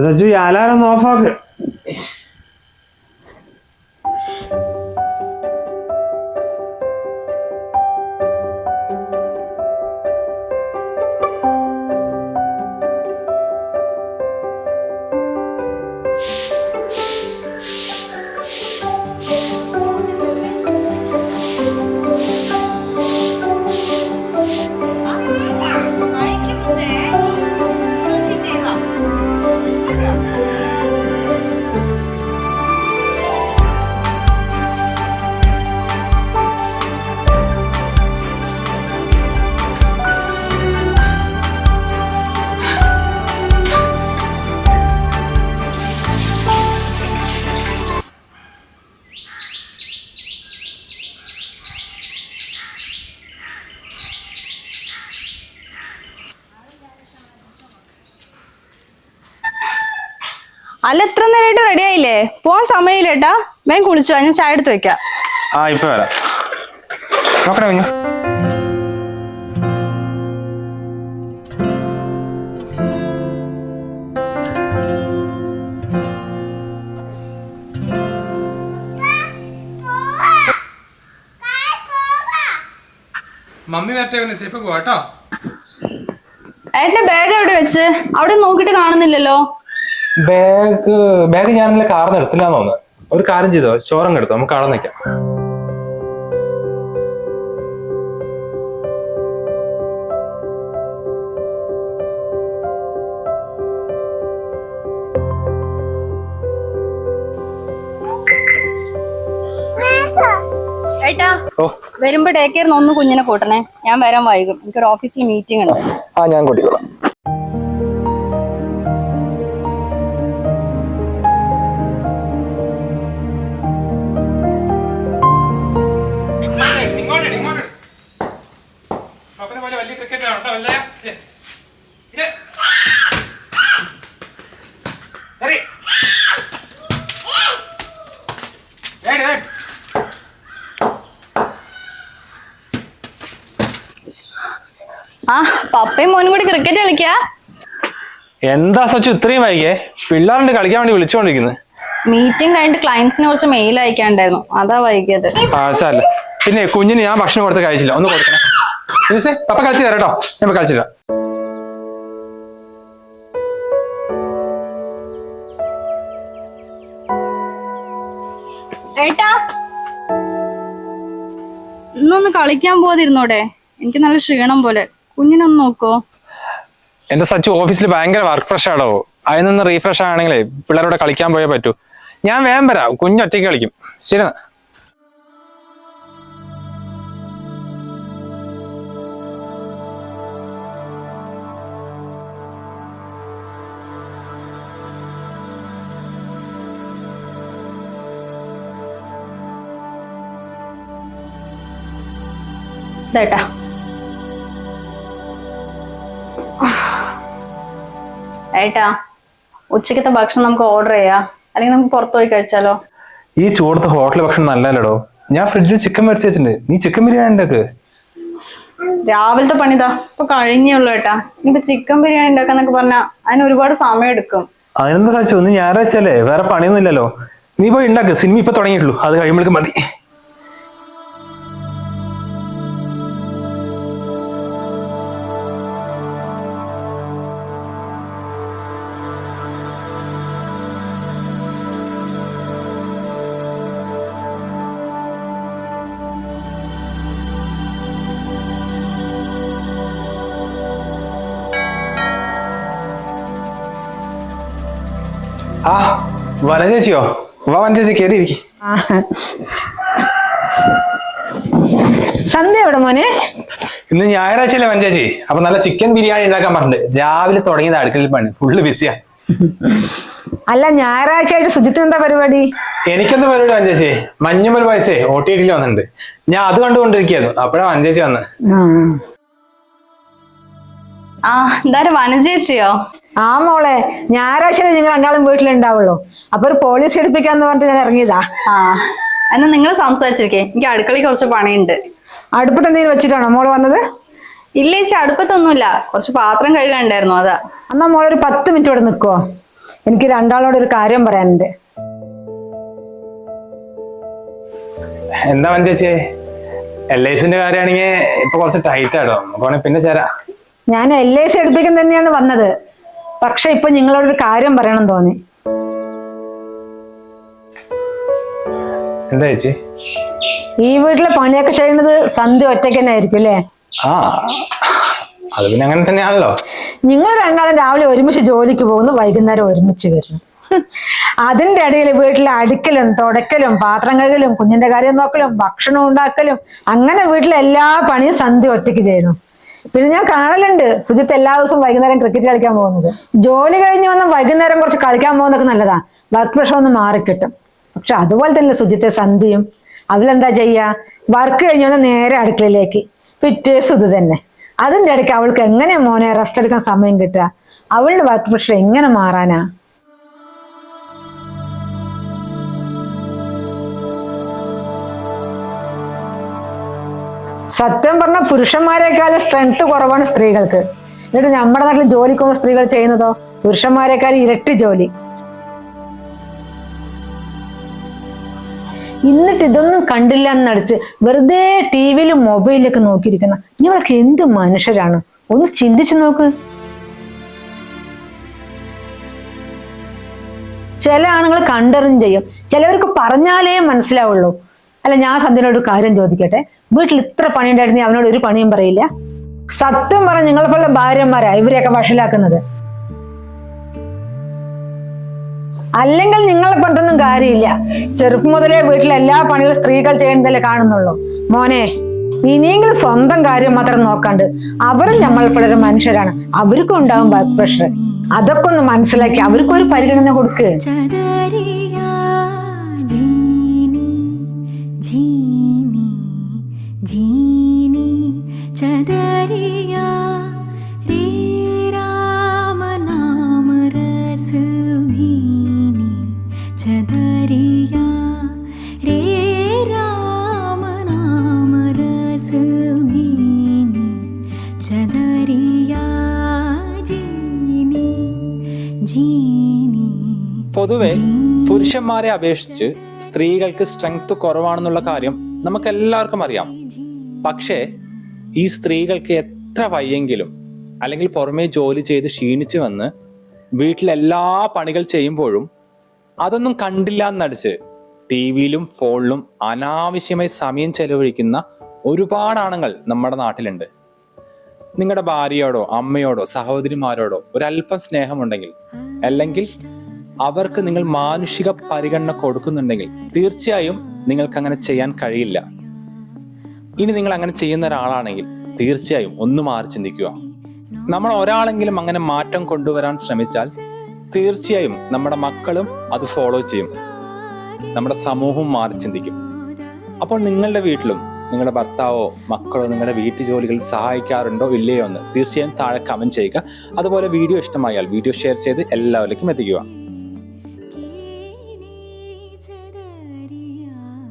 സജ്ജു ഈ ഓഫാക്ക് അല്ല എത്ര നേരമായിട്ട് റെഡി ആയില്ലേ? പോവാൻ സമയമില്ല ഏട്ടാ. വേഗം കുളിച്ചു ഞാൻ ചായ എടുത്ത് വെക്കാം. ആ ഇപ്പൊ വരാം. നോക്കണേ കുഞ്ഞു. മമ്മി വരട്ടെ പിന്നെ സേഫ് പോവാട്ടോ ഏട്ടന്റെ ബാഗ് എവിടെ വെച്ച്? അവിടെ നോക്കിട്ട് കാണുന്നില്ലല്ലോ. ബാഗ് ബാഗ് ഞാനല്ലേ കാർന്ന് എടുത്തില്ല എന്ന് തോന്നുന്നു. ഒരു കാര്യം ചെയ്തോ? ചോറങ്ങ് എടുത്തോ? നമുക്ക് അവിടെ നിൽക്കാം. ഏട്ടാ വരുമ്പോ ഡേ കെയറിന് ഒന്ന് കുഞ്ഞിനെ കൂട്ടണേ. ഞാൻ വരാൻ വൈകും. എനിക്കൊരു ഓഫീസിൽ മീറ്റിംഗ് ഉണ്ട്. ആ ഞാൻ കൂട്ടിക്കോളാം. ആ പപ്പയും മോനും കൂടി ക്രിക്കറ്റ് കളിക്കാ? എന്താ സച്ചു ഇത്രയും വൈകിയേ? പിള്ളേരുണ്ട് കളിക്കാൻ വേണ്ടി വിളിച്ചോണ്ടിരിക്കുന്നത് മീറ്റിംഗ് കഴിഞ്ഞിട്ട് ക്ലയൻസിനെ കുറച്ച് മെയിൽ അയക്കാണ്ടായിരുന്നു അതാ വൈകിയത്. പിന്നെ കുഞ്ഞിന് ഞാൻ ഭക്ഷണം കൊടുത്ത് കഴിച്ചില്ല. ഒന്ന് കൊടുക്കണേ. പപ്പ കളിച്ചു തരാം കേട്ടോ. ഞാൻ കളിച്ചു തരാം ഏട്ടാ ഇന്നൊന്ന് കളിക്കാൻ പോകാതിരുന്നോടെ എനിക്ക് നല്ല ക്ഷീണം പോലെ. കുഞ്ഞിനൊന്ന് നോക്കോ. എന്റെ സച്ചു ഓഫീസിൽ ഭയങ്കര വർക്ക് പ്രഷർ ആടോ. അതിൽ നിന്ന് റീഫ്രഷ് ആണെങ്കിലേ പിള്ളേരോട് കളിക്കാൻ പോയേ പറ്റൂ. ഞാൻ വേഗം വരാം. കുഞ്ഞൊറ്റയ്ക്ക് കളിക്കും. ശരി ഇതേട്ടാ ഏട്ടാ ഉച്ചക്കത്തെ ഭക്ഷണം നമുക്ക് ഓർഡർ ചെയ്യാ. അല്ലെങ്കിൽ നമുക്ക് പുറത്തു പോയി കഴിച്ചാലോ? ഈ ചൂടത്ത് ഹോട്ടൽ ഭക്ഷണം നല്ലല്ലടോ. ഞാൻ ഫ്രിഡ്ജിൽ ചിക്കൻ മേടിച്ച് വെച്ചിട്ടുണ്ട്. നീ ചിക്കൻ ബിരിയാണി ഉണ്ടാക്ക്? രാവിലത്തെ പണിതാ ഇപ്പൊ കഴിഞ്ഞുള്ളൂ ഏട്ടാ. ഇനിയിപ്പോ ചിക്കൻ ബിരിയാണി ഉണ്ടാക്കാന്നൊക്കെ പറഞ്ഞാ അതിന് ഒരുപാട് സമയം എടുക്കും. അതിനെന്താ ഒന്ന് ഞായറാഴ്ച അല്ലേ വേറെ പണിയൊന്നും ഇല്ലല്ലോ. നീ പോയി ഉണ്ടാക്ക്. സിനിമ ഇപ്പൊ തുടങ്ങിയിട്ടുള്ളൂ. അത് കഴിയുമ്പോഴേക്കും മതി. ആ വന ചേച്ചിയോ? വാ വന ചേച്ചി കയറി ഇരിക്കും സന്ധ്യ എവിടെ മോനെ? ഇന്ന് ഞായറാഴ്ചയല്ലേ വന ചേച്ചി? അപ്പൊ നല്ല ചിക്കൻ ബിരിയാണി ഉണ്ടാക്കാൻ പറഞ്ഞിട്ടുണ്ട് രാവിലെ തുടങ്ങിയത് അടുക്കളയിൽ പണി. ഫുള്ള് ബിസിയാ അല്ല ഞായറാഴ്ച ആയിട്ട് സുജിത്തിന് എന്താ പരിപാടി? എനിക്കെന്താ പരിപാടി വഞ്ചേച്ചി ചേച്ചി? മഞ്ഞുമൽ വയസ്സേ ടി വന്നിട്ടുണ്ട്. ഞാൻ അത് കണ്ടുകൊണ്ടിരിക്കുന്നു അപ്പഴാ വഞ്ചേച്ചി ചേച്ചി വന്ന് ആ എന്തായാലും വനജേച്ചിയോ? ആ മോളെ ഞായറാഴ്ച നിങ്ങൾ രണ്ടാളും വീട്ടിലുണ്ടാവുള്ളൂ. അപ്പൊ ഒരു പോലീസ് എടുപ്പിക്കാന്ന് പറഞ്ഞിട്ട് ഞാൻ ഇറങ്ങിയതാ. ആ എന്നാ നിങ്ങൾ സംസാരിച്ചിരിക്കേ. എനിക്ക് അടുക്കളയിൽ കുറച്ച് പണിയുണ്ട്. അടുപ്പത്ത് എന്തെങ്കിലും വെച്ചിട്ടാണോ മോൾ വന്നത്? ഇല്ല ചേച്ചി അടുപ്പത്തൊന്നുമില്ല. കുറച്ച് പാത്രം കഴുകണ്ടായിരുന്നു അതാ. എന്നാ മോളെ ഒരു പത്ത് മിനിറ്റ് ഇവിടെ നിൽക്കുവോ എനിക്ക് രണ്ടാളോട് ഒരു കാര്യം പറയാനുണ്ട്. എന്താ ചേച്ചി? എൽ ഐ സിന്റെ കാര്യമാണെങ്കിൽ ഇപ്പൊ കുറച്ച് ടൈറ്റ് ആട്ടോ. പിന്നെ ചേരാ. ഞാൻ എൽ ഐ സി എടുപ്പിക്കാൻ തന്നെയാണ് വന്നത്. പക്ഷെ ഇപ്പൊ നിങ്ങളോടൊരു കാര്യം പറയണം തോന്നി എന്താ ചേച്ചി? ഈ വീട്ടിലെ പണിയൊക്കെ ചെയ്യുന്നത് സന്ധ്യ ഒറ്റയ്ക്ക് തന്നെ ആയിരിക്കും അല്ലേ? ആ അത് പിന്നെ അങ്ങനെ തന്നെയാണല്ലോ. നിങ്ങൾ രണ്ടാളും രാവിലെ ഒരുമിച്ച് ജോലിക്ക് പോകുന്നു വൈകുന്നേരം ഒരുമിച്ച് വരുന്നു. അതിന്റെ ഇടയിൽ വീട്ടിലെ അടുക്കലും തുടക്കലും പാത്രം കഴുകലും കുഞ്ഞിന്റെ കാര്യം നോക്കലും ഭക്ഷണം ഉണ്ടാക്കലും അങ്ങനെ വീട്ടിലെ എല്ലാ പണിയും സന്ധ്യ ഒറ്റയ്ക്ക് ചെയ്യുന്നു. പിന്നെ ഞാൻ കാണലുണ്ട്. സുജിത്ത് എല്ലാ ദിവസവും വൈകുന്നേരം ക്രിക്കറ്റ് കളിക്കാൻ പോകുന്നത്. ജോലി കഴിഞ്ഞ് വന്ന വൈകുന്നേരം കുറച്ച് കളിക്കാൻ പോകുന്നതൊക്കെ നല്ലതാ. വർക്ക് പ്രഷർ ഒന്ന് മാറിക്കിട്ടും. പക്ഷെ അതുപോലെ തന്നെ സുജിത്തെ സന്ധ്യയും അവളെന്താ ചെയ്യാ? വർക്ക് കഴിഞ്ഞ് വന്ന നേരെ അടുക്കളയിലേക്ക്. പിറ്റേഴ്സ് ഇത് തന്നെ. അതിന്റെ ഇടയ്ക്ക് അവൾക്ക് എങ്ങനെ മോനെ റെസ്റ്റ് എടുക്കാൻ സമയം കിട്ടുക? അവളുടെ വർക്ക് പ്രഷർ എങ്ങനെ മാറാനാ? സത്യം പറഞ്ഞ പുരുഷന്മാരെക്കാളും സ്ട്രെങ്ത് കുറവാണ് സ്ത്രീകൾക്ക്. എന്നിട്ട് നമ്മുടെ നാട്ടിൽ ജോലിക്ക് പോകുന്ന സ്ത്രീകൾ ചെയ്യുന്നതോ? പുരുഷന്മാരെക്കാൾ ഇരട്ടി ജോലി. എന്നിട്ട് ഇതൊന്നും കണ്ടില്ല എന്നടിച്ച് വെറുതെ ടി വിയിലും മൊബൈലിലൊക്കെ നോക്കിയിരിക്കുന്ന ഞങ്ങളൊക്കെ എന്ത് മനുഷ്യരാണ്? ഒന്ന് ചിന്തിച്ചു നോക്ക്. ചില ആണുങ്ങൾ കണ്ടറിഞ്ഞ് ചെയ്യും. ചിലവർക്ക് പറഞ്ഞാലേ മനസ്സിലാവുള്ളൂ. അല്ല ഞാൻ സന്ധ്യനോട് കാര്യം ചോദിക്കട്ടെ? വീട്ടിൽ ഇത്ര പണിയുണ്ടായിരുന്നു അവനോട് ഒരു പണിയും പറയില്ല. സത്യം പറഞ്ഞ നിങ്ങളെ പോലെ ഭാര്യന്മാരാ ഇവരെയൊക്കെ വഷലാക്കുന്നത് അല്ലെങ്കിൽ നിങ്ങളെ പണ്ടൊന്നും കാര്യമില്ല. ചെറുപ്പം മുതലേ വീട്ടിലെ എല്ലാ പണികളും സ്ത്രീകൾ ചെയ്യുന്നതല്ലേ കാണുന്നുള്ളൂ. മോനെ ഇനിയെങ്കിലും സ്വന്തം കാര്യം മാത്രം നോക്കാണ്ട് അവരും നമ്മളെപ്പോഴൊരു മനുഷ്യരാണ്. അവർക്കും ഉണ്ടാകും ബാക്ക് പ്രഷർ അതൊക്കെ ഒന്ന് മനസ്സിലാക്കി അവർക്കൊരു പരിഗണന കൊടുക്ക്. പൊതുവെ പുരുഷന്മാരെ അപേക്ഷിച്ച് സ്ത്രീകൾക്ക് സ്ട്രെങ്ത് കുറവാണെന്നുള്ള കാര്യം നമുക്ക് എല്ലാവർക്കും അറിയാം. പക്ഷേ ഈ സ്ത്രീകൾക്ക് എത്ര വയ്യെങ്കിലും അല്ലെങ്കിൽ പുറമേ ജോലി ചെയ്ത് ക്ഷീണിച്ചു വന്ന് വീട്ടിലെല്ലാ പണികൾ ചെയ്യുമ്പോഴും അതൊന്നും കണ്ടില്ല എന്നടിച്ച് ടി വിയിലും ഫോണിലും അനാവശ്യമായി സമയം ചെലവഴിക്കുന്ന ഒരുപാട് ആണുങ്ങൾ നമ്മുടെ നാട്ടിലുണ്ട്. നിങ്ങളുടെ ഭാര്യയോടോ അമ്മയോടോ സഹോദരിമാരോടോ ഒരല്പം സ്നേഹമുണ്ടെങ്കിൽ അല്ലെങ്കിൽ അവർക്ക് നിങ്ങൾ മാനുഷിക പരിഗണന കൊടുക്കുന്നുണ്ടെങ്കിൽ തീർച്ചയായും നിങ്ങൾക്ക് അങ്ങനെ ചെയ്യാൻ കഴിയില്ല. ഇനി നിങ്ങൾ അങ്ങനെ ചെയ്യുന്ന ഒരാളാണെങ്കിൽ തീർച്ചയായും ഒന്ന് മാറി ചിന്തിക്കുക. നമ്മൾ ഒരാളെങ്കിലും അങ്ങനെ മാറ്റം കൊണ്ടുവരാൻ ശ്രമിച്ചാൽ തീർച്ചയായും നമ്മുടെ മക്കളും അത് ഫോളോ ചെയ്യും. നമ്മുടെ സമൂഹവും മാറി ചിന്തിക്കും. അപ്പോൾ നിങ്ങളുടെ വീട്ടിലും നിങ്ങളുടെ ഭർത്താവോ മക്കളോ നിങ്ങളുടെ വീട്ടു ജോലികളിൽ സഹായിക്കാറുണ്ടോ ഇല്ലയോ എന്ന് തീർച്ചയായും താഴെ കമന്റ് ചെയ്യുക. അതുപോലെ വീഡിയോ ഇഷ്ടമായാൽ വീഡിയോ ഷെയർ ചെയ്ത് എല്ലാവരിലേക്കും എത്തിക്കുക.